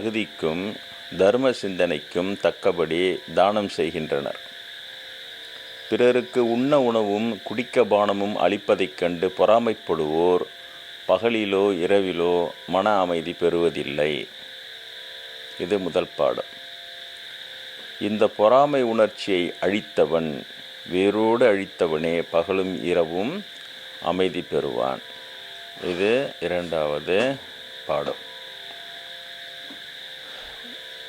தகுதிக்கும் தர்ம சிந்தனைக்கும் தக்கபடி தானம் செய்கின்றனர். பிறருக்கு உண்ண உணவும் குடிக்க பானமும் அளிப்பதைக் கண்டு பொறாமைப்படுவோர் பகலிலோ இரவிலோ மன அமைதி பெறுவதில்லை. இது முதல் பாடம். இந்த பொறாமை உணர்ச்சியை அழித்தவன் வேரோடு அழித்தவனே பகலும் இரவும் அமைதி பெறுவான். இது இரண்டாவது பாடம்.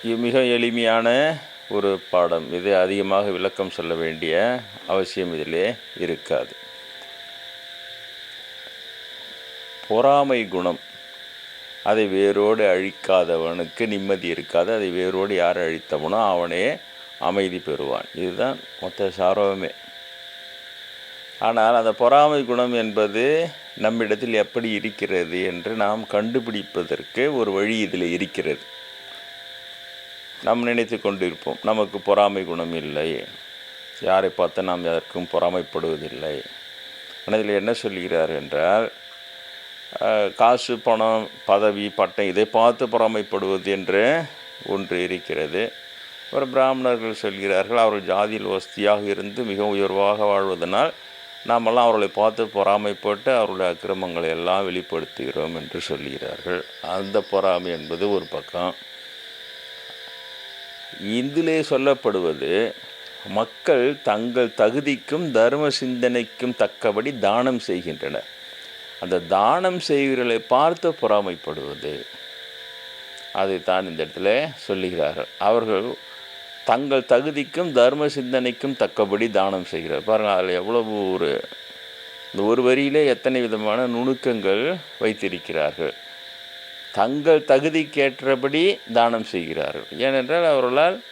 மிக எளிமையான ஒரு பாடம். இது அதிகமாக விளக்கம் சொல்ல வேண்டிய அவசியம் இதிலே இருக்காது. பொறாமை குணம். அதை வேரோடு அழிக்காதவனுக்கு நிம்மதி இருக்காது. அதை வேரோடு யார் அழித்தவனோ அவனே அமைதி பெறுவான். இதுதான் மொத்த சாரவமே ஆனால் அந்த பொறாமை குணம் என்பது நம்மிடத்தில் எப்படி இருக்கிறது என்று நாம் கண்டுபிடிப்பதற்கு ஒரு வழி இதில் இருக்கிறது. நாம் நினைத்து கொண்டிருப்போம் நமக்கு பொறாமை குணம் இல்லை. யாரை பார்த்து நாம் எதற்கும் பொறாமைப்படுவதில்லை. ஆனால் இதில் என்ன சொல்கிறார் என்றால் காசு பணம் பதவி பட்டம் இதை பார்த்து பொறாமைப்படுவது என்று ஒன்று இருக்கிறது. ஒரு பிராமணர்கள் சொல்கிறார்கள் அவர்கள் ஜாதியில் வசதியாக இருந்து மிக உயர்வாக வாழ்வதனால் நாமெல்லாம் அவர்களை பார்த்து பொறாமைப்பட்டு அவருடைய அக்கிரமங்களை எல்லாம் வெளிப்படுத்துகிறோம் என்று சொல்கிறார்கள். அந்த பொறாமை என்பது ஒரு பக்கம். இதிலே சொல்லப்படுவது மக்கள் தங்கள் தகுதிக்கும் தர்ம சிந்தனைக்கும் தக்கபடி தானம் செய்கின்றனர். அந்த தானம் செய்கிறவர்களை பார்த்து பொறாமைப்படுவது. அதைத்தான் இந்த இடத்துல சொல்லுகிறார்கள். அவர்கள் தங்கள் தகுதிக்கும் தர்ம சிந்தனைக்கும் தக்கபடி தானம் செய்கிறார். பாருங்கள் அதில் எவ்வளவு ஒரு இந்த ஒரு வரியிலே எத்தனை விதமான நுணுக்கங்கள் வைத்திருக்கிறார்கள். தங்கள் தகுதிக்கேற்றபடி தானம் செய்கிறார்கள். ஏனென்றால் அவர்களால்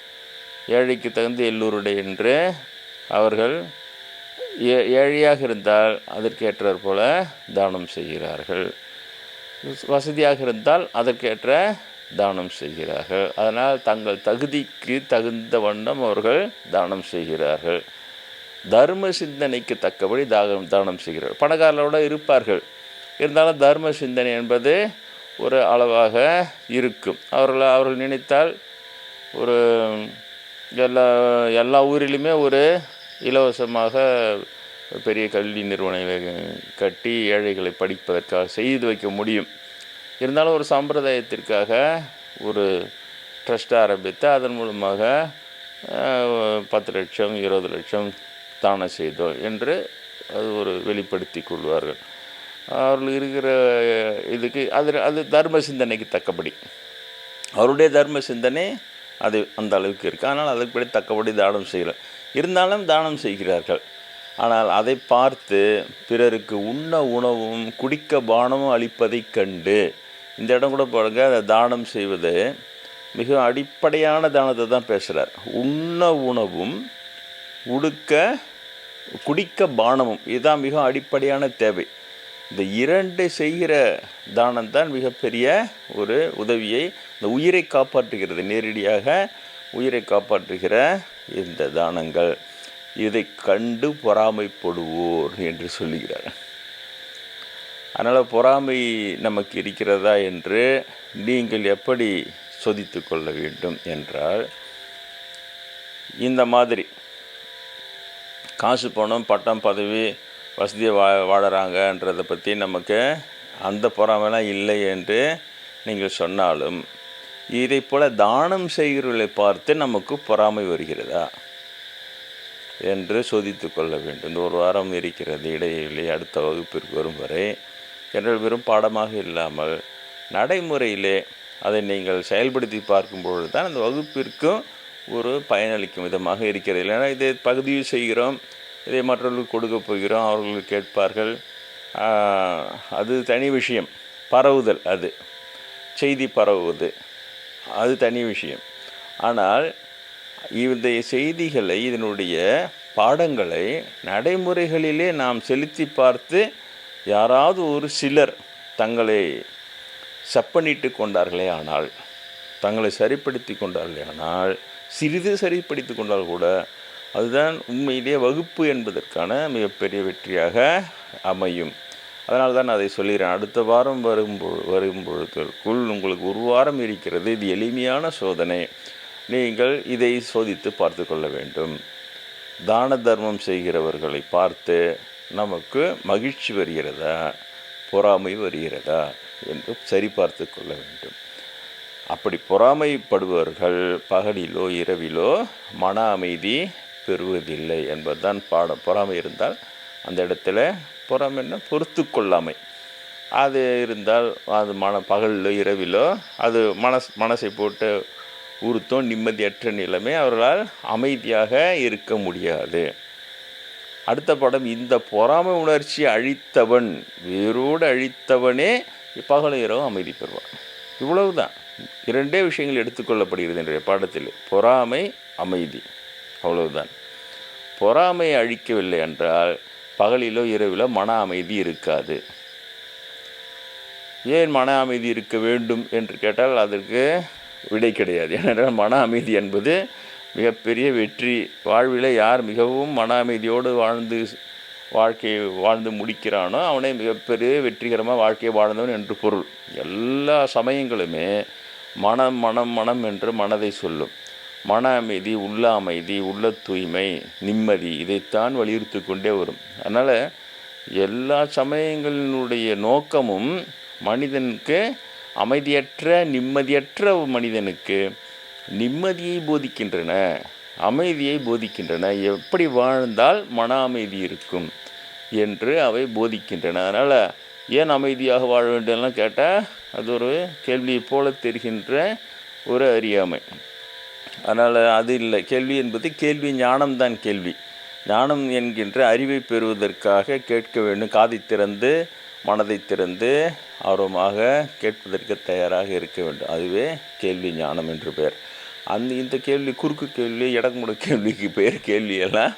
ஏழைக்கு தகுந்த எல்லோருடைய என்று அவர்கள் ஏ- ஏழையாக இருந்தால் அதற்கேற்ற போல தானம் செய்கிறார்கள். வசதியாக இருந்தால் அதற்கேற்ற தானம் செய்கிறார்கள். அதனால் தங்கள் தகுதிக்கு தகுந்த வண்ணம் அவர்கள் தானம் செய்கிறார்கள். தர்ம சிந்தனைக்கு தக்கபடி தாகம் தானம் செய்கிறார்கள். பணக்காரர்களோடு இருப்பார்கள். இருந்தாலும் தர்ம சிந்தனை என்பது ஒரு அளவாக இருக்கும். அவர்கள் அவர்கள் நினைத்தால் ஒரு எல்லா எல்லா ஊரிலுமே ஒரு இலவசமாக பெரிய கல்வி நிறுவனங்களை கட்டி ஏழைகளை படிப்பதற்காக செய்து வைக்க முடியும். இருந்தாலும் ஒரு சம்பிரதாயத்திற்காக ஒரு ட்ரஸ்ட் ஆரம்பித்து அதன் மூலமாக பத்து லட்சம் இருபது லட்சம் தானம் செய்தோம் என்று அது ஒரு வெளிப்படுத்தி கொள்வார்கள். அவர்கள் இருக்கிற இதுக்கு அது அது தர்ம சிந்தனைக்கு தக்கபடி. அவருடைய தர்ம சிந்தனை அது அந்த அளவுக்கு இருக்குது ஆனால் அதற்குப்படி தக்கபடி தானம் செய்கிறார் இருந்தாலும் தானம் செய்கிறார்கள். ஆனால் அதை பார்த்து பிறருக்கு உண்ண உணவும் குடிக்க பானமும் அளிப்பதைக் கண்டு இந்த இடம் கூட பாருங்க அதை தானம் செய்வது மிக அடிப்படையான தானத்தை தான் பேசுகிறார் உண்ண உணவும் உடுக்க குடிக்க பானமும் இதுதான் மிக அடிப்படையான தேவை. இந்த இரண்டு செய்கிற தானம் தான் மிகப்பெரிய ஒரு உதவியை இந்த உயிரை காப்பாற்றுகிறது. நேரடியாக உயிரை காப்பாற்றுகிற இந்த தானங்கள். இதை கண்டு பொறாமைப்படுவோர் என்று சொல்லுகிறார். அதனால் பொறாமை நமக்கு இருக்கிறதா என்று நீங்கள் எப்படி சோதித்து கொள்ள வேண்டும் என்றால் இந்த மாதிரி காசு பணம் பட்டம் பதவி வசதியை வா வாழறாங்கன்றதை பற்றி நமக்கு அந்த பொறாமைலாம் இல்லை என்று நீங்கள் சொன்னாலும் இதை போல் தானம் செய்கிறவர்களை பார்த்து நமக்கு பொறாமை வருகிறதா என்று சோதித்து கொள்ள வேண்டும். இந்த ஒரு வாரம் இருக்கிறது இடையிலே அடுத்த வகுப்பிற்கு வரும் வரை. என்றால் வெறும் பாடமாக இல்லாமல் நடைமுறையிலே அதை நீங்கள் செயல்படுத்தி பார்க்கும்பொழுது தான் அந்த வகுப்பிற்கும் ஒரு பயனளிக்கும் விதமாக இருக்கிறது. இல்லைன்னா இதை பகுதியில் செய்கிறோம் இதை மற்றவர்களுக்கு கொடுக்க போகிறோம் அவர்கள் கேட்பார்கள். அது தனி விஷயம். பரவுதல் அது. செய்தி பரவுவது. அது தனி விஷயம். ஆனால் இந்த செய்திகளை இதனுடைய பாடங்களை நடைமுறைகளிலே நாம் செலுத்தி பார்த்து யாராவது ஒரு சிலர் தங்களை செப்பனிட்டு கொண்டார்களே ஆனால் தங்களை சரிப்படுத்தி கொண்டார்களே ஆனால் சிறிது சரிப்படுத்தி கொண்டால் கூட அதுதான் உண்மையிலே வகுப்பு என்பதற்கான மிகப்பெரிய வெற்றியாக அமையும். அதனால் தான் அதை சொல்கிறேன் அடுத்த வாரம் வரும் வரும் வரும்பொழுதற்குள் உங்களுக்கு ஒரு வாரம் இருக்கிறது. இது எளிமையான சோதனை. நீங்கள் இதை சோதித்து பார்த்து கொள்ள வேண்டும். தான தர்மம் செய்கிறவர்களை பார்த்து நமக்கு மகிழ்ச்சி வருகிறதா? பொறாமை வருகிறதா? என்று சரிபார்த்து கொள்ள வேண்டும். அப்படி பொறாமைப்படுபவர்கள் பகலிலோ இரவிலோ மன அமைதி பெறுவதில்லை என்பதுதான் பாடம். பொறாமை இருந்தால் அந்த இடத்துல பொறாமைன்னா பொறுத்து கொள்ளாமை. அது இருந்தால் அது மன பகலிலோ இரவிலோ அது மனஸ் மனசை போட்டு உறுத்தும் நிம்மதியற்ற நிலைமை அவர்களால் அமைதியாக இருக்க முடியாது. அடுத்த படம் இந்த பொறாமை உணர்ச்சி அழித்தவன் வேரோடு அழித்தவனே பகலும் இரவு அமைதி பெறுவான். இவ்வளவுதான். இரண்டே விஷயங்கள் எடுத்துக்கொள்ளப்படுகிறது என்ற பாடத்தில். பொறாமை அமைதி. அவ்வளவுதான். பொறாமையை அழிக்கவில்லை என்றால் பகலிலோ இரவிலோ மன அமைதி இருக்காது. ஏன் மன அமைதி இருக்க வேண்டும் என்று கேட்டால் அதற்கு விடை கிடையாது. ஏனென்றால் மன அமைதி என்பது மிகப்பெரிய வெற்றி. வாழ்வில் யார் மிகவும் மன அமைதியோடு வாழ்ந்து வாழ்க்கையை வாழ்ந்து முடிக்கிறானோ அவனே மிகப்பெரிய வெற்றிகரமாக வாழ்க்கையை வாழ்ந்தவன் என்று பொருள். எல்லா சமயங்களுமே மனம் மனம் மனம் என்று மனதை சொல்லும். மன அமைதி உள்ள அமைதி உள்ள தூய்மை நிம்மதி இதைத்தான் வலியுறுத்தி கொண்டே வரும். அதனால் எல்லா சமயங்களினுடைய நோக்கமும் மனிதனுக்கு அமைதியற்ற நிம்மதியற்ற மனிதனுக்கு நிம்மதியை போதிக்கின்றன அமைதியை போதிக்கின்றன. எப்படி வாழ்ந்தால் மன அமைதி இருக்கும் என்று அவை போதிக்கின்றன. அதனால் ஏன் அமைதியாக வாழ வேண்டும்லாம் கேட்டால் அது ஒரு கேள்வியை போல தெரிகின்ற ஒரு அறியாமை. அதனால் அது இல்லை. கேள்வி என்பது கேள்வி ஞானம்தான் கேள்வி. ஞானம் என்கின்ற அறிவை பெறுவதற்காக கேட்க வேண்டும். காதை திறந்து மனதை திறந்து ஆர்வமாக கேட்பதற்கு தயாராக இருக்க வேண்டும். அதுவே கேள்வி ஞானம் என்று பெயர். அந்த இந்த கேள்வி குறுக்கு கேள்வி இடக்குமுட கேள்விக்கு பெயர் கேள்வியெல்லாம்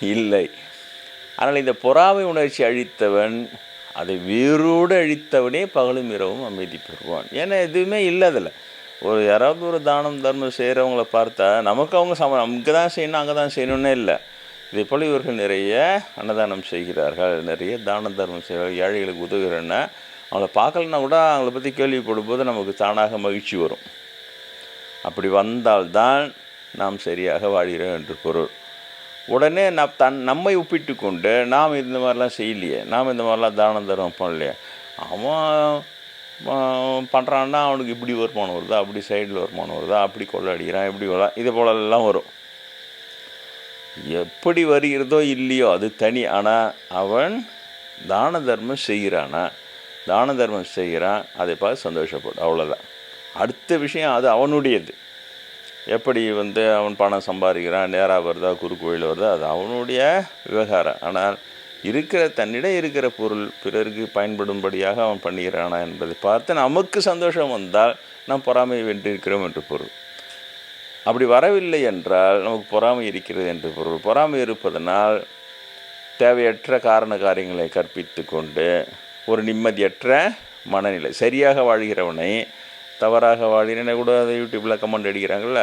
இல்லை. ஆனால் இந்த பொறாமை உணர்ச்சி அழித்தவன் அதை வேரோடு அழித்தவனே பகலும் இரவும் அமைதி பெறுவான். ஏன்னா எதுவுமே இல்லை அதில் ஒரு யாராவது ஒரு தானம் தர்மம் செய்கிறவங்கள பார்த்தா நமக்கு அவங்க சம அங்கே தான் செய்யணும் அங்கே தான் செய்யணுன்னே இல்லை. இதே போல் இவர்கள் நிறைய அன்னதானம் செய்கிறார்கள் நிறைய தான தர்மம் செய்கிறார்கள் ஏழைகளுக்கு உதவுகிறேன்னா அவங்கள பார்க்கலன்னா கூட அவங்கள பற்றி கேள்விப்படும் போது நமக்கு தானாக மகிழ்ச்சி வரும். அப்படி வந்தால்தான் நாம் சரியாக வாழ்கிறோம் என்று பொருள். உடனே நம் தன் நம்மை ஒப்பிட்டு கொண்டு நாம் இந்த மாதிரிலாம் செய்யலையே நாம் இந்த மாதிரிலாம் தானம் தர்மம் பண்ணலையே. அவன் பண்ணுறான்னா அவனுக்கு இப்படி வருமானம் வருதா? அப்படி சைடில் வருமானம் வருதா? அப்படி கொள்ளடிக்கிறான் இப்படி கொள்ள இது போலெல்லாம் வரும். எப்படி வருகிறதோ இல்லையோ அது தனி. ஆனால் அவன் தான தர்மம் செய்கிறானா? தான தர்மம் செய்கிறான் அதை பார்த்து சந்தோஷப்படும் அவ்வளோதான் அடுத்த விஷயம் அது அவனுடையது. எப்படி வந்து அவன் பணம் சம்பாதிக்கிறான் நேராக வருதா குறுக்கோயில் வருதா அது அவனுடைய விவகாரம். ஆனால் இருக்கிற தன்னிடம் இருக்கிற பொருள் பிறருக்கு பயன்படும்படியாக அவன் பண்ணுகிறானா என்பதை பார்த்து நமக்கு சந்தோஷம் வந்தால் நாம் பொறாமை வென்றிருக்கிறோம் என்று பொருள். அப்படி வரவில்லை என்றால் நமக்கு பொறாமை இருக்கிறது என்று பொருள். பொறாமை இருப்பதனால் தேவையற்ற காரண காரியங்களை கற்பித்து கொண்டு ஒரு நிம்மதியற்ற மனநிலை சரியாக வாழ்கிறவனை தவறாக வாழ்கிறேன்னு கூட அதை யூடியூப்பில் கமெண்ட் அடிக்கிறாங்கள்ல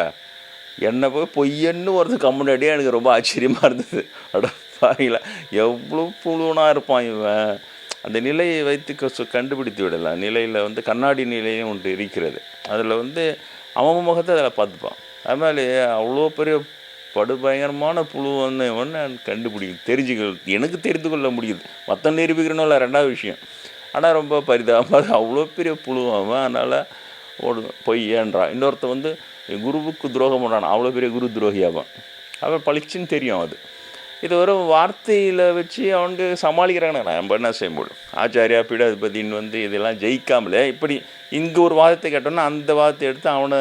என்ன போய் பொய்யன்னு ஒருத்தர் கமெண்ட் அடியே எனக்கு ரொம்ப ஆச்சரியமாக இருந்தது. அட பாயில எவ்வளோ புழுவனாக இருப்பான் இவன். அந்த நிலையை வைத்து க- கண்டுபிடித்து விடலாம். நிலையில் வந்து கண்ணாடி நிலையும் ஒன்று இருக்கிறது. அதில் வந்து அவன் முகத்தை அதில் பார்த்துப்பான். அதுமாதிரி அவ்வளோ பெரிய படுபயங்கரமான புழுவன்னு ஒன்று கண்டுபிடி தெரிஞ்சுக்க எனக்கு தெரிந்து கொள்ள முடியுது. மற்ற நிரூபிக்கிறனால ரெண்டாவது விஷயம். ஆனால் ரொம்ப பரிதாபமாக அவ்வளோ பெரிய புழுவாம அதனால் ஓடு பொய்யன்றான் இன்னொருத்தன் வந்து குருவுக்கு துரோகம் பண்ணுறான் அவ்வளோ பெரிய குரு துரோகியாவான் அவன் பளிச்சுன்னு தெரியும் அது. இது ஒரு வார்த்தையில் வச்சு அவனுக்கு சமாளிக்கிறாங்க. நம்ம என்ன செய்ய முடியும்? ஆச்சாரியா பீடாதிபதின்னு வந்து இதெல்லாம் ஜெயிக்காமலே இப்படி இங்கே ஒரு வாதத்தை கேட்டோன்னா அந்த வாதத்தை எடுத்து அவனை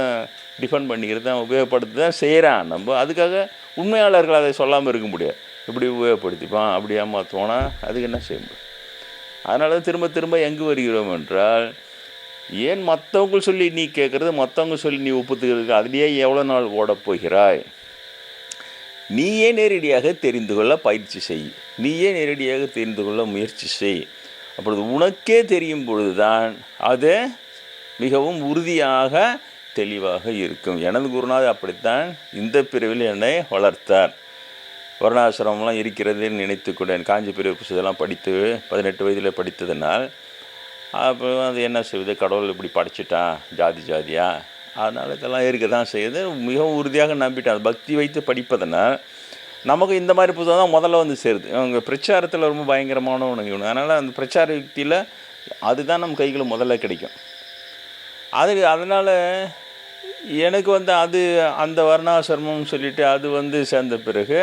டிஃபெண்ட் பண்ணிக்கிறது அவன் உபயோகப்படுத்தி தான் செய்கிறான் நம்ம அதுக்காக உண்மையாளர்கள் அதை சொல்லாமல் இருக்க முடியாது. இப்படி உபயோகப்படுத்திப்பான் அப்படி ஏமாற்றுவானா அதுக்கு என்ன செய்ய முடியும்? அதனால தான் திரும்ப திரும்ப எங்கு வருகிறோம் என்றால் ஏன் மற்றவங்க சொல்லி நீ கேட்குறது மற்றவங்க சொல்லி நீ ஒப்புத்துக்கிறதுக்கு அதுலேயே எவ்வளோ நாள் ஓடப் போகிறாய்? நீயே நேரடியாக தெரிந்து கொள்ள பயிற்சி செய். நீயே நேரடியாக தெரிந்து கொள்ள முயற்சி செய். அப்பொழுது உனக்கே தெரியும் பொழுதுதான் அது மிகவும் உறுதியாக தெளிவாக இருக்கும். எனது குருநாதர் அப்படித்தான் இந்த பிரிவில் என்னை வளர்த்தார். வருணாசிரமம்லாம் இருக்கிறது நினைத்து கூட காஞ்சி பிரிவு புத்தகம்லாம் படித்து பதினெட்டு வயதில் படித்ததுனால் அப்போ அது என்ன செய்வது? கடவுள் இப்படி படைச்சிட்டான் ஜாதி ஜாதியாக அதனால் இதெல்லாம் இருக்க தான் செய்யுது. மிகவும் உறுதியாக நம்பிட்டேன் அது பக்தி வைத்து படிப்பதனால் நமக்கு இந்த மாதிரி புத்தகம் தான் முதல்ல வந்து சேருது. அவங்க பிரச்சாரத்தில் ரொம்ப பயங்கரமானவனுங்க இவனு அதனால் அந்த பிரச்சார யுக்தியில் அதுதான் நம்ம கைகளை முதல்ல கிடைக்கும். அது அதனால் எனக்கு வந்து அது அந்த வர்ணாசிரமம்னு சொல்லிட்டு அது வந்து சேர்ந்த பிறகு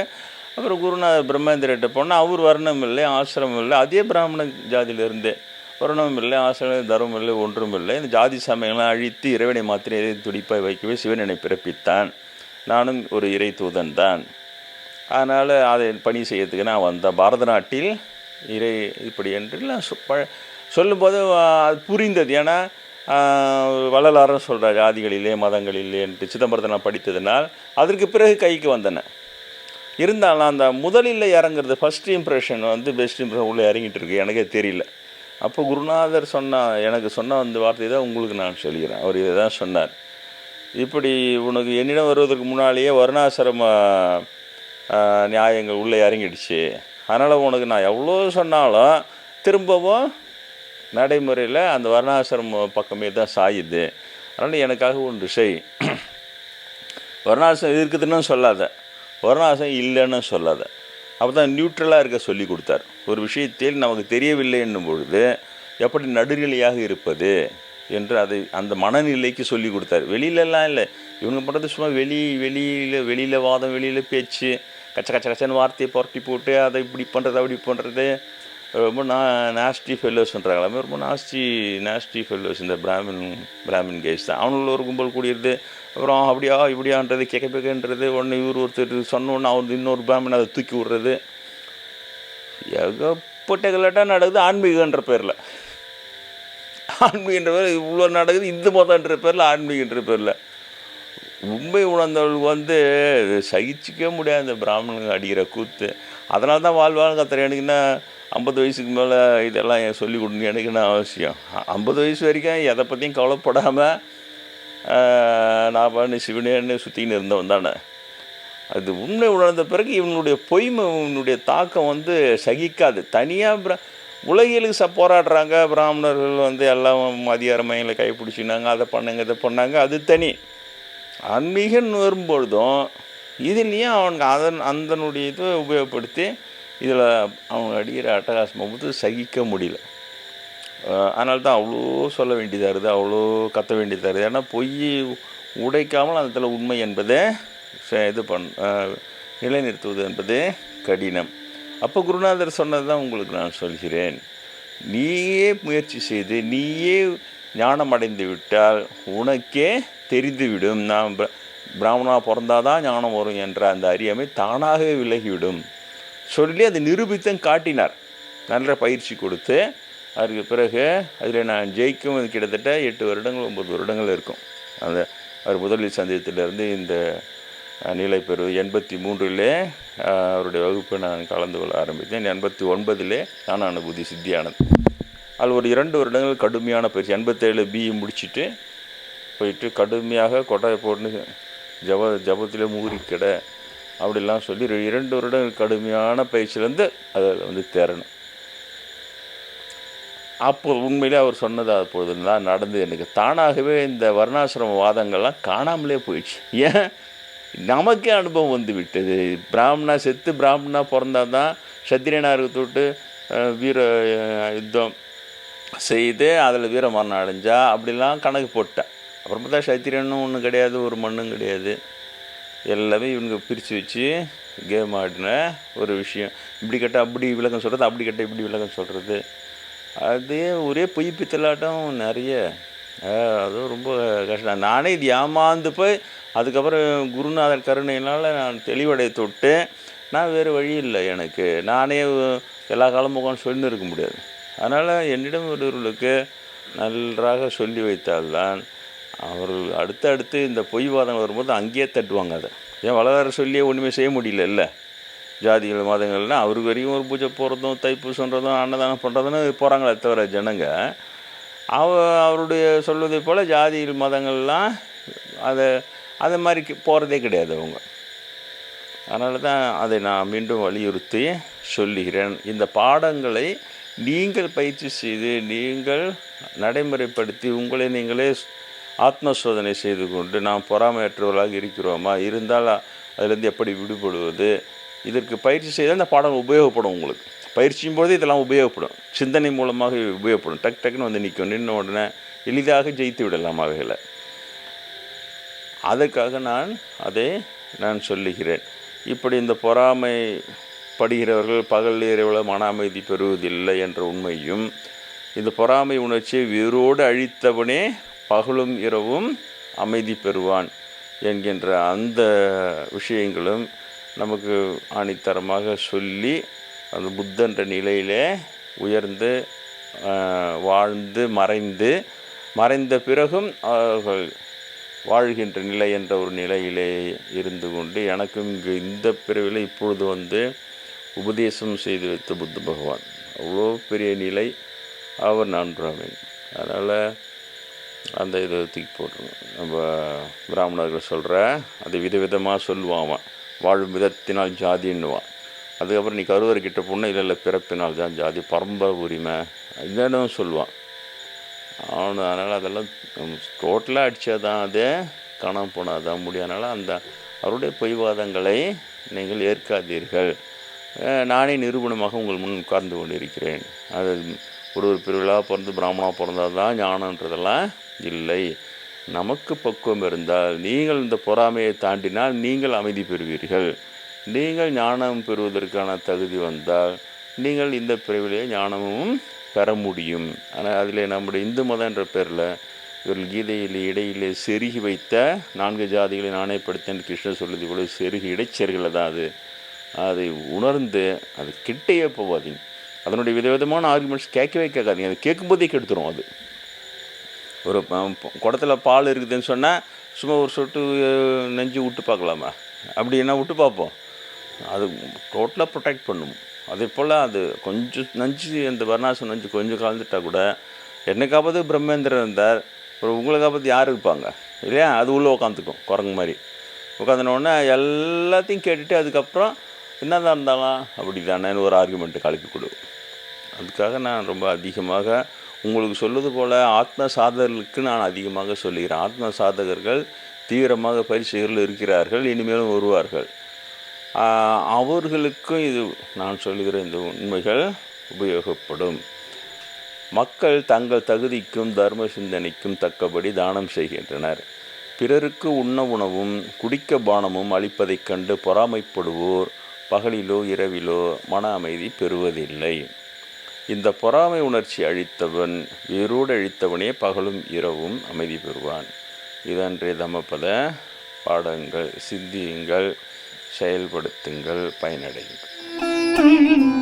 அப்புறம் குருநாத பிரம்மேந்திரட்ட போனால் அவர் வர்ணம் இல்லை ஆசிரமம் இல்லை. அதே பிராமண ஜாதியிலிருந்தே வர்ணம் இல்லை ஆசிரமம் தர்மம் இல்லை ஒன்றும் இல்லை. இந்த ஜாதி சமயங்களாம் அழித்து இறைவனை மாத்திரை துடிப்பாய் வைக்கவே சிவனனை பிறப்பித்தான். நானும் ஒரு இறை தூதன் தான். அதனால் அதை பணி செய்யறதுக்கு நான் வந்தேன். பாரத நாட்டில் இறை இப்படி என்றெல்லாம் சொ- சொல்லும்போது அது புரிந்தது. ஏன்னா ஆ, சொல்கிற சொல்கிறார் ஜாதிகளிலே மதங்களிலே என்று சிதம்பரத்தை நான் படித்ததினால் அதற்கு பிறகு கைக்கு வந்தன. இருந்தாலும் அந்த முதலில் இறங்குறது ஃபஸ்ட் இம்ப்ரெஷன் வந்து பெஸ்ட் இம்ப்ரெஷன் உள்ளே இறங்கிட்டு இருக்கு. எனக்கே தெரியல. அப்போ குருநாதர் சொன்ன எனக்கு சொன்ன அந்த வார்த்தை தான் உங்களுக்கு நான் சொல்கிறேன். அவர் இதை தான் சொன்னார். இப்படி உனக்கு என்னிடம் வருவதற்கு முன்னாலேயே வருணாசிரம நியாயங்கள் உள்ளே இறங்கிடுச்சு. அதனால் உனக்கு நான் எவ்வளோ சொன்னாலும் திரும்பவும் நடைமுறையில் அந்த வர்ணாசிரம பக்கமே தான் சாயுது. அதனால் எனக்காக ஒன்று செய். வர்ணாசிரம் இருக்குதுன்னு சொல்லாத. வர்ணாசிரம் இல்லைன்னு சொல்லாத. அப்போ தான் நியூட்ரலாக இருக்க சொல்லி கொடுத்தார். ஒரு விஷயத்தில் நமக்கு தெரியவில்லை என்னும் பொழுது எப்படி நடுநிலையாக இருப்பது என்று அதை அந்த மனநிலைக்கு சொல்லி கொடுத்தார். வெளியிலலாம் இல்லை. இவங்க பண்ணுறது சும்மா வெளி வெளியில் வெளியில் வாதம் வெளியில் பேச்சு கச்ச கச்ச கச்சன்னு வார்த்தையை புரட்டி போட்டு அதை இப்படி பண்ணுறது அப்படி பண்ணுறது ரொம்ப நா நாஸ்டி ஃபெல்லோஸ்ன்றாங்களா ரொம்ப நாஸ்டி நாஸ்டி ஃபெல்லோஸ் இந்த பிராமின் பிராமின் கேஸ் தான். அவனுள்ள ஒரு கும்பல் கூடியிருது அப்புறம் அப்படியா இப்படியான்றது கேட்க பேக்கன்றது ஒன்று இவர் ஒருத்தர் சொன்னோன்னு அவர் இன்னொரு பிராமின் அதை தூக்கி விடுறது. ஏகப்பட்ட கலாட்டாக நடக்குது ஆன்மீகன்ற பேரில். ஆன்மீகன்ற பேர் இவ்வளோ நடக்குது இந்து மதன்ற பேரில் ஆன்மீகன்ற பேரில். உண்மை உணர்ந்தவர்களுக்கு வந்து சகிச்சிக்கவே முடியாது இந்த பிராமணங்க அடிக்கிற கூத்து. அதனால தான் வாழ்வாள் கத்துற எனக்குன்னா ஐம்பது வயசுக்கு மேலே இதெல்லாம் சொல்லி கொடுங்க எனக்குன்னு அவசியம்? ஐம்பது வயசு வரைக்கும் எதை பற்றியும் கவலைப்படாமல் நான் பண்ணி சிவனேன்னு சுற்றின்னு இருந்தவன் தானே. அது உண்மை உணர்ந்த பிறகு இவனுடைய பொய்மை இவனுடைய தாக்கம் வந்து சகிக்காது. தனியாக பிர உலகியலுக்கு ச போராடுறாங்க. பிராமணர்கள் வந்து எல்லாம் அதிகார மையங்களை கைப்பிடிச்சினாங்க அதை பண்ணுங்க இதை பண்ணாங்க அது தனி. ஆன்மீகன்னு வரும்பொழுதும் இதுலேயும் அவனுக்கு அதன் அந்தனுடைய இதை உபயோகப்படுத்தி இதில் அவங்க அடிக்கிற அட்டகாசம் வந்து சகிக்க முடியல. அதனால தான் அவ்வளோ சொல்ல வேண்டியதாக இருக்குது அவ்வளோ கத்த வேண்டியதாக இருக்குது. ஏன்னா பொய் உடைக்காமல் அந்த இடத்துல உண்மை என்பதை ச- இது பண் நிலைநிறுத்துவது என்பது கடினம். அப்போ குருநாதர் சொன்னது தான் உங்களுக்கு நான் சொல்கிறேன். நீயே முயற்சி செய்து நீயே ஞானம் அடைந்து விட்டால் உனக்கே தெரிந்துவிடும். நான் பிர- பிராமணா பிறந்தாதான் ஞானம் வரும் என்ற அந்த அறியாமை தானாகவே விலகிவிடும். சொல்லி அதை நிரூபித்தம் காட்டினார். நல்ல பயிற்சி கொடுத்து அதுக்கு பிறகு அதில் நான் ஜெயிக்கும் அது கிட்டத்தட்ட எட்டு வருடங்கள் ஒம்பது வருடங்கள் இருக்கும். அந்த அவர் முதலில் சந்தேகத்திலிருந்து இந்த நிலை பெறுவது எண்பத்தி மூன்றிலே அவருடைய வகுப்பை நான் கலந்து கொள்ள ஆரம்பித்தேன். எண்பத்தி ஒன்பதிலே நான் அனுபூதி சித்தியானது அதில் ஒரு இரண்டு வருடங்கள் கடுமையான பயிற்சி. எண்பத்தேழு பிஇ முடிச்சுட்டு போயிட்டு கடுமையாக கொட்டாய் போட்டு ஜப ஜபத்திலே மூறிக்கிட அப்படிலாம் சொல்லி இரண்டு வருடங்கள் கடுமையான பயிற்சியிலேருந்து அதை வந்து தேரணும் அப்போ உண்மையிலே அவர் சொன்னது அப்பொழுது தான் நடந்து எனக்கு. தானாகவே இந்த வர்ணாசிரம வாதங்கள்லாம் காணாமலே போயிடுச்சு. ஏன்? நமக்கே அனுபவம் வந்து விட்டது. பிராமணா செத்து பிராமணா பிறந்தால் தான் சத்திரியனாக இருக்க வீர யுத்தம் செய்து அதில் வீர மரணம் அடைஞ்சா அப்படிலாம் கணக்கு போட்டேன். அப்புறம் பார்த்தா சத்திரியனும் ஒன்றும் கிடையாது ஒரு மண்ணும் கிடையாது. எல்லாமே இவனுக்கு பிரித்து வச்சு கேம் ஆடின ஒரு விஷயம். இப்படி கேட்டால் அப்படி விளக்கம் சொல்கிறது அப்படி கேட்டால் இப்படி விளக்கம் சொல்கிறது அதே ஒரே பொய் பித்தலாட்டம் நிறைய. அதுவும் ரொம்ப கஷ்டம். நானே இது ஏமாந்து போய் அதுக்கப்புறம் குருநாதர் கருணையினால் நான் தெளிவடைய தொட்டு நான் வேறு வழி இல்லை எனக்கு. நானே எல்லா காலமும் உட்காந்து சொல்லி இருக்க முடியாது. அதனால் என்னிடம் ஒருவர்களுக்கு நன்றாக சொல்லி வைத்தால்தான் அவர்கள் அடுத்தடுத்து இந்த பொய் வாதங்கள் வரும்போது அங்கேயே தட்டுவாங்க அதை. ஏன் வளர சொல்லியே ஒன்றுமே செய்ய முடியல ஜாதிகள் மதங்கள்லாம் அவருக்கு வரைக்கும் ஒரு பூஜை போகிறதும் தைப்பூசன்றதும் அன்னதானம் பண்ணுறதுன்னு போகிறாங்களே தவிர ஜனங்க. அவ அவருடைய சொல்வதை போல் ஜாதிகள் மதங்கள்லாம் அதை அது மாதிரி போகிறதே கிடையாது அவங்க. அதனால தான் அதை நான் மீண்டும் வலியுறுத்தி சொல்லுகிறேன். இந்த பாடங்களை நீங்கள் பயிற்சி செய்து நீங்கள் நடைமுறைப்படுத்தி உங்களை நீங்களே ஆத்ம சோதனை செய்து கொண்டு நாம் பொறாமையற்றவர்களாக இருக்கிறோமா? இருந்தால் அதிலிருந்து எப்படி விடுபடுவது? இதற்கு பயிற்சி செய்தால் இந்த பாடம் உபயோகப்படும் உங்களுக்கு. பயிற்சியும் போது இதெல்லாம் உபயோகப்படும். சிந்தனை மூலமாக உபயோகப்படும். டக் டக்குன்னு வந்து நிற்கும். நின்ன உடனே எளிதாக ஜெயித்து விடலாம் அவைகளை அதற்காக நான் அதை நான் சொல்லுகிறேன். இப்படி இந்த பொறாமை படுகிறவர்கள் பகல் இரவில் மன அமைதி பெறுவதில்லை என்ற உண்மையும் இந்த பொறாமை உணர்ச்சியை வேரோடு அழித்தவனே பகலும் இரவும் அமைதி பெறுவான் என்கின்ற அந்த விஷயங்களும் நமக்கு ஆணித்தரமாக சொல்லி அந்த புத்தன்ற நிலையிலே உயர்ந்து வாழ்ந்து மறைந்து மறைந்த பிறகும் அவர்கள் வாழ்கின்ற நிலை என்ற ஒரு நிலையிலே இருந்து கொண்டு எனக்கும் இங்கு இந்த பிரிவில் இப்பொழுது வந்து உபதேசம் செய்து வைத்த புத்த பகவான். அவ்வளோ பெரிய நிலை. அவர் நான் அதனால் அந்த இதை தூக்கி போட்டுருவோம் நம்ம பிராமணர்கள் சொல்கிற அது விதவிதமாக சொல்லுவான் அவன். வாழும் விதத்தினால் ஜாதின்னுவான் அதுக்கப்புறம் நீ கருவறை பொண்ணு இல்லை இல்லை பிறப்பினால் தான் ஜாதி பரம்பரை உரிமை இதெல்லாம் சொல்லுவான். அவனு அதனால் அதெல்லாம் டோட்டலாக அடித்தா தான் அது காணாமல் போனால் தான் முடியும். அதனால் அந்த அவருடைய பொய்வாதங்களை நீங்கள் ஏற்காதீர்கள். நானே நிரூபணமாக உங்கள் முன் உட்கார்ந்து கொண்டிருக்கிறேன். அது ஒரு ஒரு பிரிவிழா பிறந்து பிராமணா பிறந்தால் தான் ஞானன்றதெல்லாம் இல்லை. நமக்கு பக்குவம் இருந்தால் நீங்கள் இந்த பொறாமையை தாண்டினால் நீங்கள் அமைதி பெறுவீர்கள். நீங்கள் ஞானம் பெறுவதற்கான தகுதி வந்தால் நீங்கள் இந்த பிரிவிலே ஞானமும் பெற முடியும். ஆனால் அதில் நம்முடைய இந்து மதம் என்ற பேரில் இவர்கள் கீதையில் இடையிலே செருகி வைத்த நான்கு ஜாதிகளை நானே படுத்தேன் கிருஷ்ணர் சொல்லுது போல செருகி இடைச்செருகளை தான் அது. அதை உணர்ந்து அது கிட்டேயே போகாதீங்க அதனுடைய விதவிதமான ஆர்குமெண்ட்ஸ் கேட்கவே கேட்காதீங்க. அது கேட்கும்போதே கெடுத்துரும் அது. ஒரு குடத்தில் குடத்துல பால் இருக்குதுன்னு சொன்னால் சும்மா ஒரு சொட்டு நெஞ்சு விட்டு பார்க்கலாமா? அப்படின்னா விட்டு பார்ப்போம். அது டோட்டலாக ப்ரொடெக்ட் பண்ணும். அதே போல் அது கொஞ்சம் நஞ்சு அந்த வர்ணாசம் நஞ்சு கொஞ்சம் கலந்துட்டா கூட என்னை காப்பாற்று பிரம்மேந்திரன் இருந்தார் அப்புறம் உங்களை காப்பாற்று யார் இருப்பாங்க? இல்லையா? அது உள்ளே உட்காந்துக்கும் குரங்கு மாதிரி. உட்காந்துனோடனே எல்லாத்தையும் கேட்டுட்டு அதுக்கப்புறம் என்னதான் இருந்தாலும் அப்படி தானேன்னு ஒரு ஆர்குமெண்ட்டு கலப்பி கொடு. அதுக்காக நான் ரொம்ப அதிகமாக உங்களுக்கு சொல்வது போல் ஆத்ம சாதகர்களுக்கு நான் அதிகமாக சொல்லுகிறேன். ஆத்ம சாதகர்கள் தீவிரமாக பரிசுகள் இருக்கிறார்கள் இனிமேலும் வருவார்கள். அவர்களுக்கும் இது நான் சொல்லுகிற இந்த உண்மைகள் உபயோகப்படும். மக்கள் தங்கள் தகுதிக்கும் தர்ம சிந்தனைக்கும் தக்கபடி தானம் செய்கின்றனர். பிறருக்கு உண்ண உணவும் குடிக்க பானமும் அளிப்பதைக் கண்டு பொறாமைப்படுவோர் பகலிலோ இரவிலோ மன அமைதி பெறுவதில்லை. இந்த பொறாமை உணர்ச்சி அழித்தவன் வேரோடு அழித்தவனே பகலும் இரவும் அமைதி பெறுவான். இதன்றே தமப்பத பாடங்கள் சிந்தியுங்கள் செயல்படுத்துங்கள் பயனடையுங்கள்.